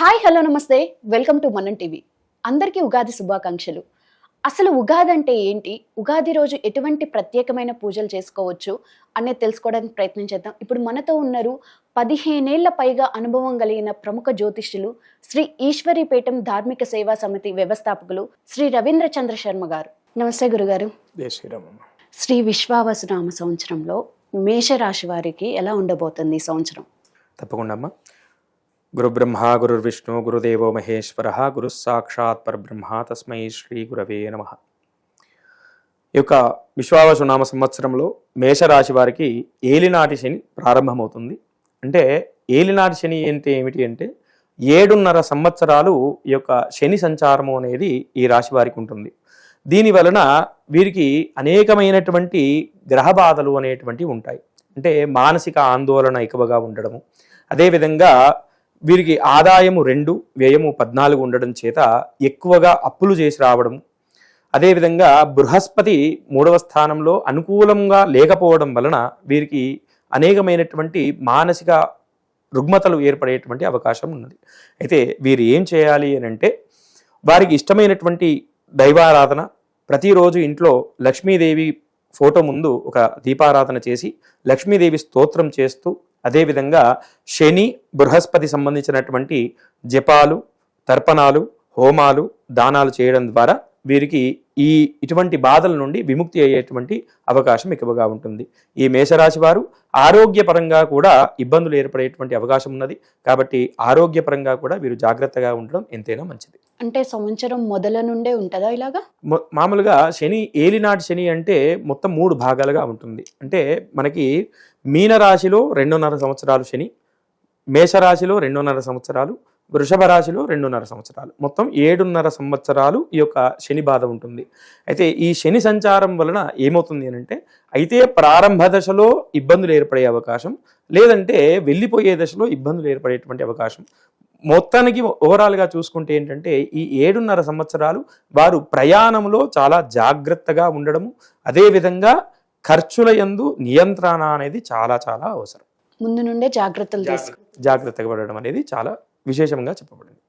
Hi hello నమస్తే. Welcome to Mannan TV. అందరికీ ఉగాది శుభాకాంక్షలు. అసలు ఉగాది అంటే ఏంటి? ఉగాది రోజు ఎటువంటి ప్రత్యేకమైన పూజలు చేసుకోవచ్చు అనేది తెలుసుకోవడానికి ప్రయత్నం చేద్దాం ఇప్పుడు మనతో ఉన్నారు పదిహేనేళ్ళ పైగా అనుభవం కలిగిన ప్రముఖ జ్యోతిష్యులు శ్రీ ఈశ్వరీపేటం ధార్మిక సేవా సమితి వ్యవస్థాపకులు శ్రీ రవీంద్ర చంద్ర శర్మ గారు. నమస్తే గురుగారు. శ్రీ విశ్వావసు నామ సంవత్సరంలో మేషరాశి వారికి ఎలా ఉండబోతుంది ఈ సంవత్సరం? తప్పకుండా అమ్మ. గురుబ్రహ్మ గురుర్విష్ణు గురు విష్ణు గురుదేవో మహేశ్వర గురుస్సాక్షాత్ పరబ్రహ్మ తస్మై శ్రీ గురవే నమ ఈ యొక్క విశ్వావసునామ సంవత్సరంలో మేషరాశి వారికి ఏలినాటి శని ప్రారంభమవుతుంది. అంటే ఏలినాటి శని అంటే ఏమిటి అంటే ఏడున్నర సంవత్సరాలు ఈ యొక్క శని సంచారము అనేది ఈ రాశి వారికి ఉంటుంది. దీని వలన వీరికి అనేకమైనటువంటి గ్రహ బాధలు అనేటువంటివి ఉంటాయి. అంటే మానసిక ఆందోళన ఎక్కువగా ఉండడము. అదేవిధంగా వీరికి ఆదాయము రెండు వ్యయము పద్నాలుగు ఉండడం చేత ఎక్కువగా అప్పులు చేసి రావడం అదేవిధంగా బృహస్పతి మూడవ స్థానంలో అనుకూలంగా లేకపోవడం వలన వీరికి అనేకమైనటువంటి మానసిక రుగ్మతలు ఏర్పడేటువంటి అవకాశం ఉన్నది. అయితే వీరు ఏం చేయాలి అని అంటే వారికి ఇష్టమైనటువంటి దైవారాధన ప్రతిరోజు ఇంట్లో లక్ష్మీదేవి ఫోటో ముందు ఒక దీపారాధన చేసి లక్ష్మీదేవి స్తోత్రం చేస్తూ అదేవిధంగా శని బృహస్పతి సంబంధించినటువంటి జపాలు తర్పణాలు హోమాలు దానాలు చేయడం ద్వారా వీరికి ఈ ఇటువంటి బాధల నుండి విముక్తి అయ్యేటువంటి అవకాశం ఎక్కువగా ఉంటుంది. ఈ మేషరాశి వారు ఆరోగ్యపరంగా కూడా ఇబ్బందులు ఏర్పడేటువంటి అవకాశం ఉన్నది. కాబట్టి ఆరోగ్యపరంగా కూడా వీరు జాగ్రత్తగా ఉండడం ఎంతైనా మంచిది. అంటే సంవత్సరం మొదల నుండే ఉంటుందా ఇలాగా? మామూలుగా శని ఏలినాటి శని అంటే మొత్తం మూడు భాగాలుగా ఉంటుంది. అంటే మనకి మీనరాశిలో రెండున్నర సంవత్సరాలు శని మేషరాశిలో రెండున్నర సంవత్సరాలు వృషభ రాశిలో రెండున్నర సంవత్సరాలు. మొత్తం ఏడున్నర సంవత్సరాలు ఈ యొక్క శని బాధ ఉంటుంది. అయితే ఈ శని సంచారం వలన ఏమవుతుంది అని అంటే అయితే ప్రారంభ దశలో ఇబ్బందులు ఏర్పడే అవకాశం లేదంటే వెళ్ళిపోయే దశలో ఇబ్బందులు ఏర్పడేటువంటి అవకాశం. మొత్తానికి ఓవరాల్గా చూసుకుంటే ఏంటంటే ఈ ఏడున్నర సంవత్సరాలు వారు ప్రయాణంలో చాలా జాగ్రత్తగా ఉండడము అదేవిధంగా ఖర్చుల యందు నియంత్రణ అనేది చాలా చాలా అవసరం. ముందు నుండే జాగ్రత్తలు తీసుకో జాగ్రత్తగా పడడం అనేది చాలా విశేషంగా చెప్పబడింది.